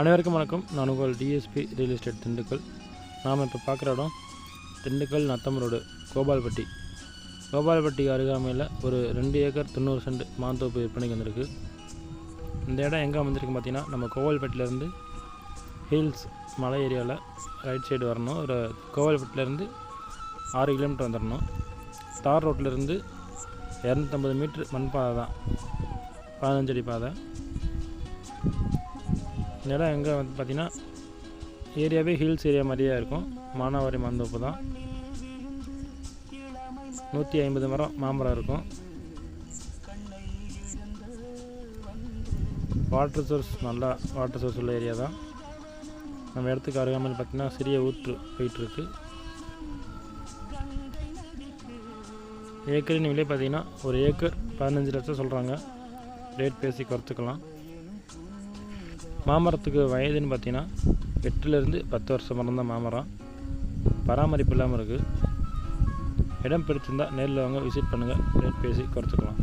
அனைவருக்கும் வணக்கம். நான் உங்கள் டிஎஸ்பி ரியல் எஸ்டேட் திண்டுக்கல். நாம் இப்போ பார்க்குற இடம் திண்டுக்கல் நத்தம் ரோடு கோபால்பட்டி. கோபால்பட்டி அருகாமையில் ஒரு ரெண்டு ஏக்கர் தொண்ணூறு சென்ட் மாந்தோப்பு விற்பனைக்கு வந்திருக்கு. இந்த இடம் எங்கே அமைஞ்சிருக்கு பார்த்தீங்கன்னா நம்ம கோவால்பட்டிலேருந்து ஹில்ஸ் மலை ஏரியாவில் ரைட் சைடு வரணும். ஒரு கோவால்பட்டிலேருந்து ஆறு கிலோமீட்டர் வந்துடணும் தார் ரோட்டிலேருந்து இரநூத்தம்பது மீட்ரு மண் பாதை தான் பதினஞ்சடி பாதை. நிலம் இடம் எங்கே வந்து பார்த்தீங்கன்னா ஏரியாவே ஹில்ஸ் ஏரியா மாதிரியே இருக்கும். மானாவாரி மந்தோப்பு தான். நூற்றி ஐம்பது மரம் மாமரம் இருக்கும். வாட்டர் சோர்ஸ் நல்லா வாட்டர் சோர்ஸ் உள்ள ஏரியா தான். நம்ம இடத்துக்கு அருகாமல் பார்த்தீங்கன்னா சிறிய ஊற்று போயிட்டுருக்கு. ஏக்கரின் விலை பார்த்தீங்கன்னா ஒரு ஏக்கர் பதினஞ்சு லட்சம் சொல்கிறாங்க ரேட் பேசி குறைச்சிக்கலாம். மாமரத்துக்கு வயதுன்னு பார்த்தீங்கன்னா எட்டுலேருந்து பத்து வருஷம் மரம் தான் மாமரம். பராமரிப்பு இல்லாமல் இருக்குது இடம் பிடிச்சிருந்தால் நேரில் வாங்க விசிட் பண்ணுங்கள் ரேட் பேசி குறைச்சிக்கலாம்.